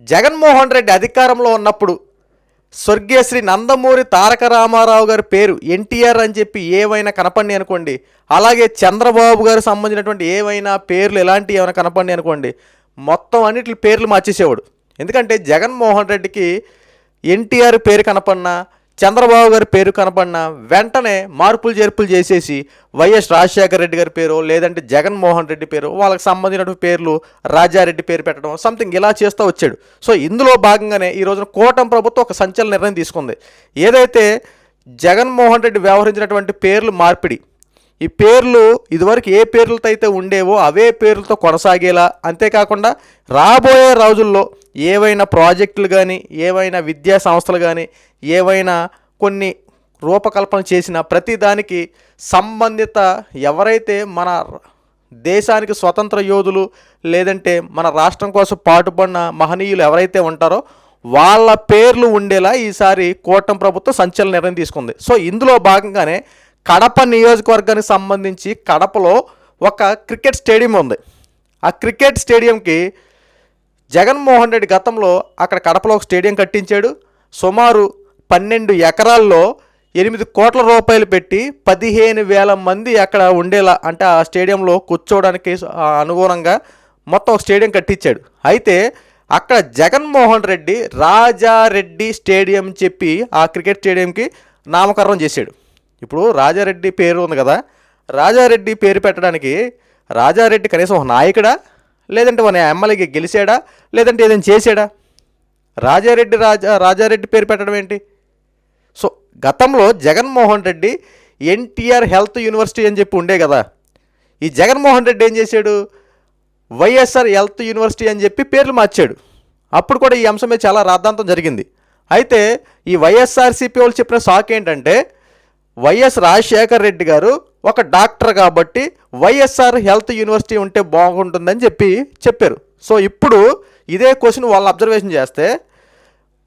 జగన్మోహన్ రెడ్డి అధికారంలో ఉన్నప్పుడు స్వర్గీయ శ్రీ నందమూరి తారక రామారావు గారి పేరు ఎన్టీఆర్ అని చెప్పి ఏవైనా కనపండి అనుకోండి అలాగే చంద్రబాబు గారు సంబంధించినటువంటి ఏవైనా పేర్లు ఎలాంటివి ఏమైనా కనపండి అనుకోండి మొత్తం అన్నిటి పేర్లు మార్చేసేవాడు. ఎందుకంటే జగన్మోహన్ రెడ్డికి ఎన్టీఆర్ పేరు కనపడినా చంద్రబాబు గారి పేరు కనపడినా వెంటనే మార్పులు చేర్పులు చేసేసి వైఎస్ రాజశేఖర రెడ్డి గారి పేరు లేదంటే జగన్మోహన్ రెడ్డి పేరు వాళ్ళకి సంబంధించినటువంటి పేర్లు రాజారెడ్డి పేరు పెట్టడం సంథింగ్ ఇలా చేస్తూ వచ్చాడు. సో ఇందులో భాగంగానే ఈ రోజున కూటమి ప్రభుత్వం ఒక సంచలన నిర్ణయం తీసుకుంది. ఏదైతే జగన్మోహన్ రెడ్డి వ్యవహరించినటువంటి పేర్లు మార్పిడి ఈ పేర్లు ఇదివరకు ఏ పేర్లతో అయితే ఉండేవో అవే పేర్లతో కొనసాగేలా. అంతేకాకుండా రాబోయే రోజుల్లో ఏవైనా ప్రాజెక్టులు కానీ ఏవైనా విద్యా సంస్థలు కానీ ఏవైనా కొన్ని రూపకల్పన చేసిన ప్రతి దానికి సంబంధిత ఎవరైతే మన దేశానికి స్వతంత్ర యోధులు లేదంటే మన రాష్ట్రం కోసం పాటుపడిన మహనీయులు ఎవరైతే ఉంటారో వాళ్ళ పేర్లు ఉండేలా ఈసారి కూటమి ప్రభుత్వం సంచలన నిర్ణయం తీసుకుంది. సో ఇందులో భాగంగానే కడప నియోజకవర్గానికి సంబంధించి కడపలో ఒక క్రికెట్ స్టేడియం ఉంది. ఆ క్రికెట్ స్టేడియంకి జగన్మోహన్ రెడ్డి గతంలో అక్కడ కడపలో ఒక స్టేడియం కట్టించాడు. సుమారు పన్నెండు ఎకరాల్లో ఎనిమిది కోట్ల రూపాయలు పెట్టి పదిహేను వేల మంది అక్కడ ఉండేలా అంటే ఆ స్టేడియంలో కూర్చోవడానికి అనుగుణంగా మొత్తం ఒక స్టేడియం కట్టించాడు. అయితే అక్కడ జగన్మోహన్ రెడ్డి రాజారెడ్డి స్టేడియం చెప్పి ఆ క్రికెట్ స్టేడియంకి నామకరణం చేశాడు. ఇప్పుడు రాజారెడ్డి పేరు ఉంది కదా రాజారెడ్డి పేరు పెట్టడానికి రాజారెడ్డి కనీసం ఒక నాయకుడా లేదంటే మన ఎమ్మెల్యేకి గెలిచాడా లేదంటే ఏదైనా చేశాడా? రాజారెడ్డి రాజా రాజారెడ్డి పేరు పెట్టడం ఏంటి? సో గతంలో Jaganmohan Reddy NTR health university అని చెప్పి ఉండే కదా ఈ జగన్మోహన్ రెడ్డి ఏం చేశాడు? వైఎస్ఆర్ హెల్త్ యూనివర్సిటీ అని చెప్పి పేర్లు మార్చాడు. అప్పుడు కూడా ఈ అంశం మీద చాలా రాద్ధాంతం జరిగింది. అయితే ఈ వైఎస్ఆర్సీపీ వాళ్ళు చెప్పిన షాక్ ఏంటంటే వైఎస్ రాజశేఖర్ రెడ్డి గారు ఒక డాక్టర్ కాబట్టి వైఎస్ఆర్ హెల్త్ యూనివర్సిటీ ఉంటే బాగుంటుందని చెప్పి చెప్పారు. సో ఇప్పుడు ఇదే క్వశ్చన్ వాళ్ళు అబ్జర్వేషన్ చేస్తే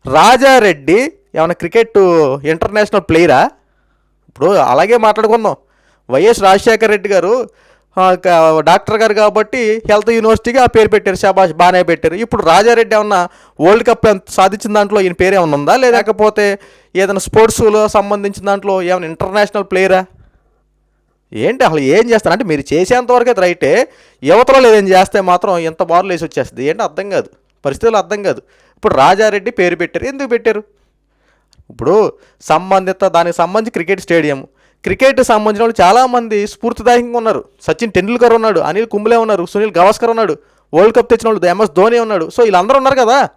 రాజారెడ్డి ఏమైనా క్రికెట్ ఇంటర్నేషనల్ ప్లేయరా? ఇప్పుడు అలాగే మాట్లాడుకుందాం. వైఎస్ రాజశేఖర రెడ్డి గారు డాక్టర్ గారు కాబట్టి హెల్త్ యూనివర్సిటీకి ఆ పేరు పెట్టారు శాబాష్ బాగానే పెట్టారు. ఇప్పుడు రాజారెడ్డి ఏమన్నా వరల్డ్ కప్ సాధించిన దాంట్లో ఈయన పేరు ఏమన్నా ఉందా? లేకపోతే ఏదైనా స్పోర్ట్స్లో సంబంధించిన దాంట్లో ఏమైనా ఇంటర్నేషనల్ ప్లేయరా? ఏంటి అసలు ఏం చేస్తారు? అంటే మీరు చేసేంతవరకు అయితే రైటే యువతలో లేదని చేస్తే మాత్రం ఎంత బార్లు వేసి వచ్చేస్తుంది. ఏంటి అర్థం కాదు. పరిస్థితులు అర్థం కాదు. ఇప్పుడు రాజారెడ్డి పేరు పెట్టారు. ఎందుకు పెట్టారు? ఇప్పుడు సంబంధిత దానికి సంబంధించి క్రికెట్ స్టేడియం. క్రికెట్ సంబంధించిన వాళ్ళు చాలామంది స్ఫూర్తిదాయకంగా ఉన్నారు. సచిన్ టెండూల్కర్ ఉన్నాడు అనిల్ కుంబ్లే ఉన్నారు సునీల్ గవాస్కర్ ఉన్నాడు వరల్డ్ కప్ తెచ్చిన వాళ్ళు ఎంఎస్ ధోని ఉన్నాడు. సో వీళ్ళందరూ ఉన్నారు కదా.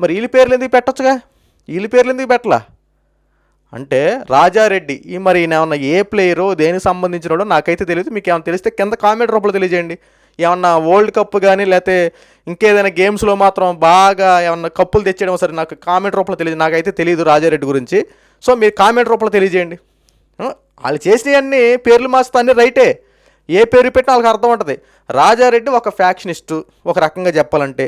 మరి వీళ్ళ పేర్లు ఎందుకు పెట్టచ్చుగా? వీళ్ళ పేర్లు ఎందుకు పెట్టలా? అంటే రాజారెడ్డి ఈ మరి ఏమన్నా ఏ ప్లేయరో దేనికి సంబంధించినోడో నాకైతే తెలియదు మీకు ఏమైనా తెలిస్తే కింద కామెంట్ రూపంలో తెలియజేయండి. ఏమన్నా వరల్డ్ కప్ కానీ లేకపోతే ఇంకేదైనా గేమ్స్లో మాత్రం బాగా ఏమన్నా కప్పులు తెచ్చేయడం సరే నాకు కామెంట్ రూపంలో తెలియదు. నాకైతే తెలియదు రాజారెడ్డి గురించి. సో మీరు కామెంట్ రూపంలో తెలియజేయండి. వాళ్ళు చేసినవన్నీ పేర్లు మార్చుతా అన్నీ రైటే. ఏ పేరు పెట్టినా వాళ్ళకి అర్థం ఉంటుంది. రాజారెడ్డి ఒక ఫ్యాక్షనిస్టు ఒక రకంగా చెప్పాలంటే.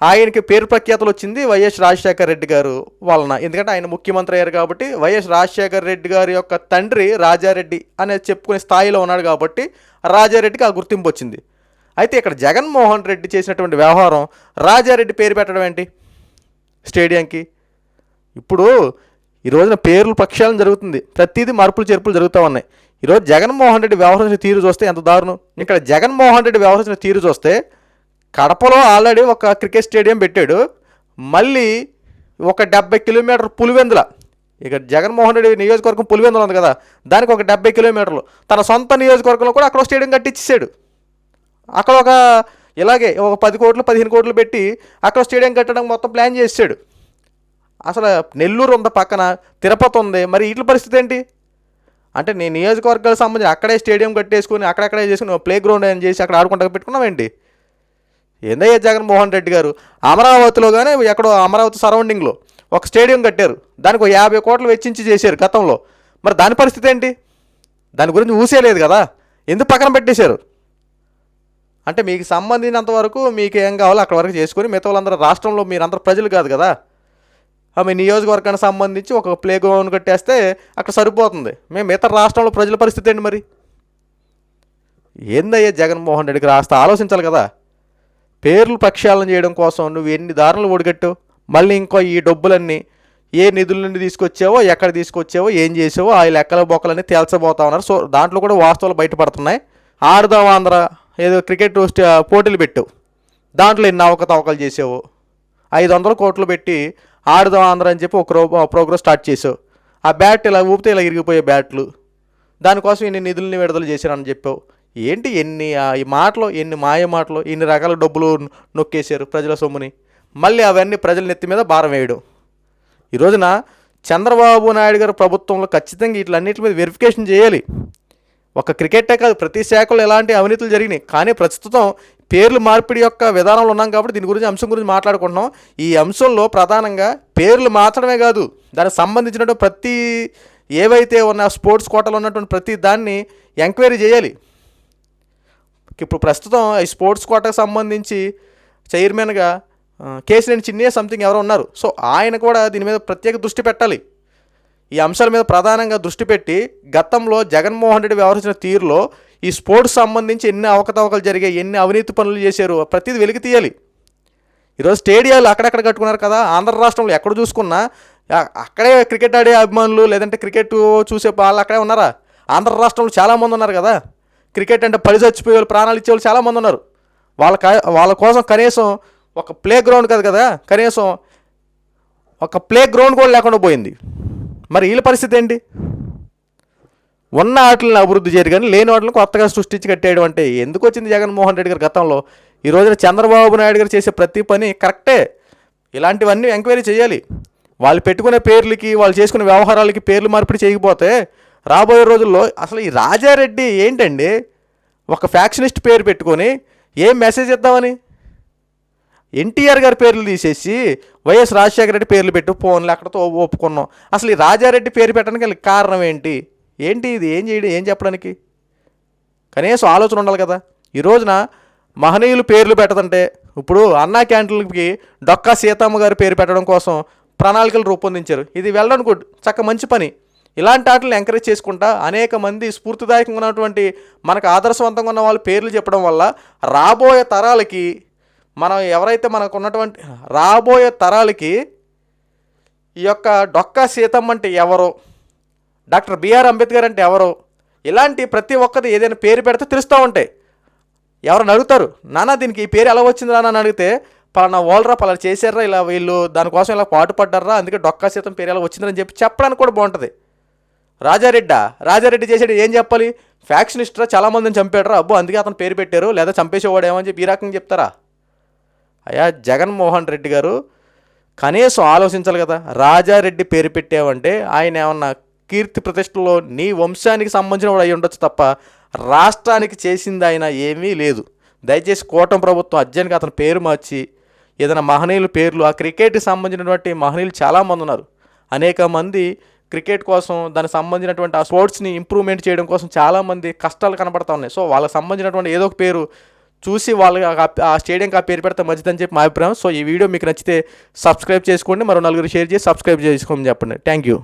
ఆయనకి పేరు ప్రఖ్యాతలు వచ్చింది వైఎస్ రాజశేఖర రెడ్డి గారు వలన. ఎందుకంటే ఆయన ముఖ్యమంత్రి అయ్యారు కాబట్టి వైఎస్ రాజశేఖర రెడ్డి గారి యొక్క తండ్రి రాజారెడ్డి అనేది చెప్పుకునే స్థాయిలో ఉన్నాడు కాబట్టి రాజారెడ్డికి ఆ గుర్తింపు వచ్చింది. అయితే ఇక్కడ జగన్మోహన్ రెడ్డి చేసినటువంటి వ్యవహారం రాజారెడ్డి పేరు పెట్టడం ఏంటి? స్టేడియంకి. ఇప్పుడు ఈ రోజున పేర్లు ప్రక్షాళన జరుగుతుంది. ప్రతిదీ మార్పులు చేర్పులు జరుగుతూ ఉన్నాయి. ఈరోజు జగన్మోహన్ రెడ్డి వ్యవహరించిన తీరు చూస్తే ఎంత దారుణం. ఇక్కడ జగన్మోహన్ రెడ్డి వ్యవహరించిన తీరు చూస్తే కడపలో ఆల్రెడీ ఒక క్రికెట్ స్టేడియం పెట్టాడు. మళ్ళీ ఒక డెబ్బై కిలోమీటర్ పులివెందుల. ఇక జగన్మోహన్ రెడ్డి నియోజకవర్గం పులివెందుల ఉంది కదా. దానికి ఒక డెబ్బై కిలోమీటర్లు. తన సొంత నియోజకవర్గంలో కూడా అక్కడ స్టేడియం కట్టించేసాడు అక్కడ ఒక ఇలాగే ఒక పది కోట్లు పదిహేను కోట్లు పెట్టి అక్కడ స్టేడియం కట్టడం మొత్తం ప్లాన్ చేసాడు అసలు నెల్లూరు ఉంది పక్కన తిరుపతి ఉంది. మరి వీటి పరిస్థితి ఏంటి? అంటే నీ నియోజకవర్గాలకు సంబంధించి అక్కడే స్టేడియం కట్టేసుకుని అక్కడక్కడే చేసుకుని ప్లే గ్రౌండ్ అని చేసి అక్కడ ఆడుకుంటా పెట్టుకున్నామేంటి ఏందయ్యా జగన్మోహన్ రెడ్డి గారు? అమరావతిలో కానీ ఎక్కడో అమరావతి సరౌండింగ్లో ఒక స్టేడియం కట్టారు. దానికి ఒక యాభై కోట్లు వెచ్చించి చేశారు గతంలో. మరి దాని పరిస్థితి ఏంటి? దాని గురించి ఊసేయలేదు కదా? ఎందుకు పక్కన పెట్టేశారు? అంటే మీకు సంబంధించినంత వరకు మీకు ఏం కావాలో అక్కడ వరకు చేసుకొని మిగతా వాళ్ళందరూ రాష్ట్రంలో మీరందరూ ప్రజలు కాదు కదా? ఆమె నియోజకవర్గానికి సంబంధించి ఒక ప్లే గ్రౌండ్ కట్టేస్తే అక్కడ సరిపోతుంది. మేము ఇతర రాష్ట్రంలో ప్రజల పరిస్థితి ఏంటి మరి? ఏందయ్యా జగన్మోహన్ రెడ్డికి రాస్తా ఆలోచించాలి కదా. పేర్లు ప్రక్షాళన చేయడం కోసం నువ్వు ఎన్ని దారులు ఒడిగట్టావు మళ్ళీ ఇంకో ఈ డబ్బులన్నీ ఏ నిధుల నుండి తీసుకొచ్చావో ఎక్కడ తీసుకొచ్చావో ఏం చేసావో ఆ లెక్కల బొక్కలన్నీ తేల్చబోతా ఉన్నారు. సో దాంట్లో కూడా వాస్తవాలు బయటపడుతున్నాయి. ఆరుదాం ఆంధ్ర ఏదో క్రికెట్ పోటీలు పెట్టావు దాంట్లో ఎన్ని అవకతవకలు చేసావు. ఐదు వందల కోట్లు పెట్టి ఆడుదాం ఆంధ్ర అని చెప్పి ఒక రో- ప్రోగ్రామ్ స్టార్ట్ చేసావు ఆ బ్యాట్ ఇలా ఊపితే ఇలా ఇరిగిపోయే బ్యాట్లు దానికోసం ఇన్ని నిధుల్ని విడుదల చేశారని చెప్పావు. ఏంటి ఎన్ని ఈ మాటలు ఎన్ని మాయ మాటలు ఇన్ని రకాల డబ్బులు నొక్కేశారు ప్రజల సొమ్ముని. మళ్ళీ అవన్నీ ప్రజల నెత్తి మీద భారం వేయడం. ఈ రోజున చంద్రబాబు నాయుడు గారు ప్రభుత్వంలో ఖచ్చితంగా వీటిలన్నిటి మీద వెరిఫికేషన్ చేయాలి. ఒక క్రికెటే కాదు ప్రతి శాఖలో ఎలాంటి అవినీతులు జరిగినాయి. కానీ ప్రస్తుతం పేర్లు మార్పిడి యొక్క విధానంలో ఉన్నాం కాబట్టి దీని గురించి అంశం గురించి మాట్లాడుకుంటున్నాం. ఈ అంశంలో ప్రధానంగా పేర్లు మార్చడమే కాదు దానికి సంబంధించినటువంటి ప్రతి ఏవైతే ఉన్న స్పోర్ట్స్ కోటలో ఉన్నటువంటి ప్రతి దాన్ని ఎంక్వైరీ చేయాలి. ఇప్పుడు ప్రస్తుతం ఈ స్పోర్ట్స్ కోటకు సంబంధించి చైర్మన్గా ఆ, కేసినేని చిన్నయ్య సంథింగ్ ఎవరో ఉన్నారు. సో ఆయన కూడా దీని మీద ప్రత్యేక దృష్టి పెట్టాలి. ఈ అంశాల మీద ప్రధానంగా దృష్టి పెట్టి గతంలో జగన్మోహన్ రెడ్డి వ్యవహరించిన తీరులో ఈ స్పోర్ట్స్ సంబంధించి ఎన్ని అవకతవకలు జరిగాయి ఎన్ని అవినీతి పనులు చేశారు ప్రతిదీ వెలికి తీయాలి. ఈరోజు స్టేడియాలు అక్కడక్కడ కట్టుకున్నారు కదా ఆంధ్ర రాష్ట్రంలో ఎక్కడ చూసుకున్నా అక్కడే క్రికెట్ ఆడే అభిమానులు లేదంటే క్రికెట్ చూసే వాళ్ళు అక్కడే ఉన్నారా? ఆంధ్ర రాష్ట్రంలో చాలామంది ఉన్నారు కదా క్రికెట్ అంటే పడి చచ్చిపోయే వాళ్ళు ప్రాణాలు ఇచ్చేవాళ్ళు చాలామంది ఉన్నారు. వాళ్ళ కా- వాళ్ళ కోసం కనీసం ఒక ప్లే గ్రౌండ్ కాదు కదా కనీసం ఒక ప్లే గ్రౌండ్ కూడా లేకుండా పోయింది. మరి వీళ్ళ పరిస్థితి ఏంటి? ఉన్న ఆటలను అభివృద్ధి చేయరు కానీ లేని వాటిని కొత్తగా సృష్టించి కట్టేయడం అంటే ఎందుకు వచ్చింది జగన్మోహన్ రెడ్డి గారి గతంలో? ఈ రోజున చంద్రబాబు నాయుడు గారు చేసే ప్రతి పని కరెక్టే. ఇలాంటివన్నీ ఎంక్వైరీ చేయాలి. వాళ్ళు పెట్టుకునే పేర్లకి వాళ్ళు చేసుకునే వ్యవహారాలకి పేర్లు మార్పిడి చేయకపోతే రాబోయే రోజుల్లో అసలు ఈ రాజారెడ్డి ఏంటండి? ఒక ఫ్యాక్షనిస్ట్ పేరు పెట్టుకొని ఏం మెసేజ్ ఇద్దామని? ఎన్టీఆర్ గారి పేర్లు తీసేసి వైఎస్ రాజశేఖర రెడ్డి పేర్లు పెట్టు ఫోన్లు అక్కడతో ఒప్పుకున్నాం. అసలు ఈ రాజారెడ్డి పేరు పెట్టడానికి కారణం ఏంటి? ఏంటి ఇది? ఏం చేయడం? ఏం చెప్పడానికి? కనీసం ఆలోచన ఉండాలి కదా. ఈ రోజున మహనీయులు పేర్లు పెట్టదంటే ఇప్పుడు అన్నా క్యాంటీన్కి డొక్కా సీతమ్మ గారి పేరు పెట్టడం కోసం ప్రణాళికలు రూపొందించారు. ఇది వెళ్ళడం గుడ్ చక్క మంచి పని. ఇలాంటి వాటిని ఎంకరేజ్ చేసుకుంటా అనేక మంది స్ఫూర్తిదాయకంగా ఉన్నటువంటి మనకు ఆదర్శవంతంగా ఉన్న వాళ్ళు పేర్లు చెప్పడం వల్ల రాబోయే తరాలకి మనం ఎవరైతే మనకు ఉన్నటువంటి రాబోయే తరాలకి ఈ యొక్క డొక్కా సీతమ్మ అంటే ఎవరో డాక్టర్ బిఆర్ అంబేద్కర్ అంటే ఎవరు? ఇలాంటి ప్రతి ఒక్కది ఏదైనా పేరు పెడితే తెలుస్తూ ఉంటాయి. ఎవరైనా అడుగుతారు నాన్న దీనికి ఈ పేరు ఎలా వచ్చింది నాన్న అని అడిగితే పలానా ఓల్రా పలానా చేశారా ఇలా వీళ్ళు దానికోసం ఇలా పాటు పడ్డారా అందుకే డొక్కా సీతం పేరు ఎలా వచ్చిందని చెప్పి చెప్పడానికి కూడా బాగుంటుంది. రాజారెడ్డా రాజారెడ్డి చేసాడు ఏం చెప్పాలి? ఫ్యాక్షనిస్ట్రా చాలామందిని చంపాడరా అబ్బో అందుకే అతను పేరు పెట్టారు లేదా చంపేసేవాడు అని చెప్పి ఈ రకంగా చెప్తారా? అయ్యా జగన్మోహన్ రెడ్డి గారు కనీసం ఆలోచించాలి కదా రాజారెడ్డి పేరు పెట్టావంటే ఆయన ఏమన్నా కీర్తి ప్రతిష్టలో నీ వంశానికి సంబంధించిన వాడు అయి ఉండొచ్చు తప్ప రాష్ట్రానికి చేసింది ఆయన ఏమీ లేదు. దయచేసి కూటమి ప్రభుత్వం అర్జెంట్గా అతని పేరు మార్చి ఏదైనా మహనీయుల పేర్లు ఆ క్రికెట్కి సంబంధించినటువంటి మహనీయులు చాలామంది ఉన్నారు. అనేక మంది క్రికెట్ కోసం దానికి సంబంధించినటువంటి ఆ స్పోర్ట్స్ని ఇంప్రూవ్మెంట్ చేయడం కోసం చాలామంది కష్టాలు కనబడతా ఉన్నాయి. సో వాళ్ళకి సంబంధించినటువంటి ఏదో ఒక పేరు చూసి వాళ్ళకి ఆ- స్టేడియంకి ఆ పేరు పెడితే మంచిదని చెప్పి మా అభిప్రాయం. సో ఈ వీడియో మీకు నచ్చితే సబ్స్క్రైబ్ చేసుకోండి. మరో నలుగురు షేర్ చేసి సబ్స్క్రైబ్ చేసుకోమని చెప్పండి. Thank you.